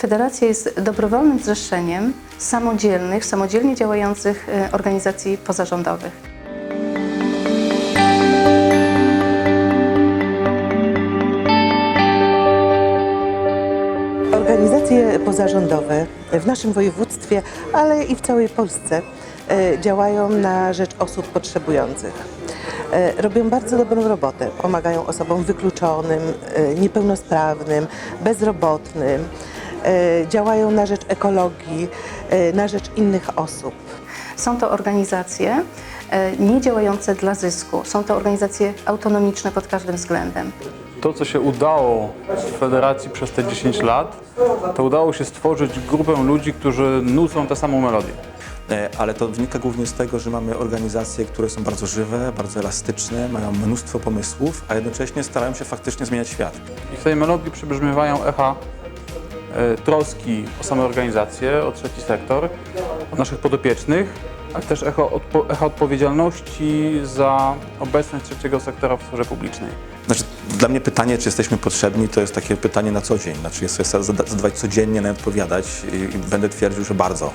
Federacja jest dobrowolnym zrzeszeniem samodzielnych, samodzielnie działających e, organizacji pozarządowych. Organizacje pozarządowe w naszym województwie, ale i w całej Polsce e, działają na rzecz osób potrzebujących. E, Robią bardzo dobrą robotę. Pomagają osobom wykluczonym, niepełnosprawnym, bezrobotnym. E, Działają na rzecz ekologii, e, na rzecz innych osób. Są to organizacje e, nie działające dla zysku, są to organizacje autonomiczne pod każdym względem. To, co się udało w federacji przez te 10 lat, to udało się stworzyć grupę ludzi, którzy nucą tę samą melodię. Ale to wynika głównie z tego, że mamy organizacje, które są bardzo żywe, bardzo elastyczne, mają mnóstwo pomysłów, a jednocześnie starają się faktycznie zmieniać świat. I w tej melodii przybrzmiewają echa troski o same organizacje, o trzeci sektor, o naszych podopiecznych, ale też echo, odpo, echa odpowiedzialności za obecność trzeciego sektora w sferze publicznej. Znaczy, dla mnie pytanie, czy jesteśmy potrzebni, to jest takie pytanie na co dzień. Znaczy, jest sobie zada- zadawać codziennie, na odpowiadać i będę twierdził, że bardzo.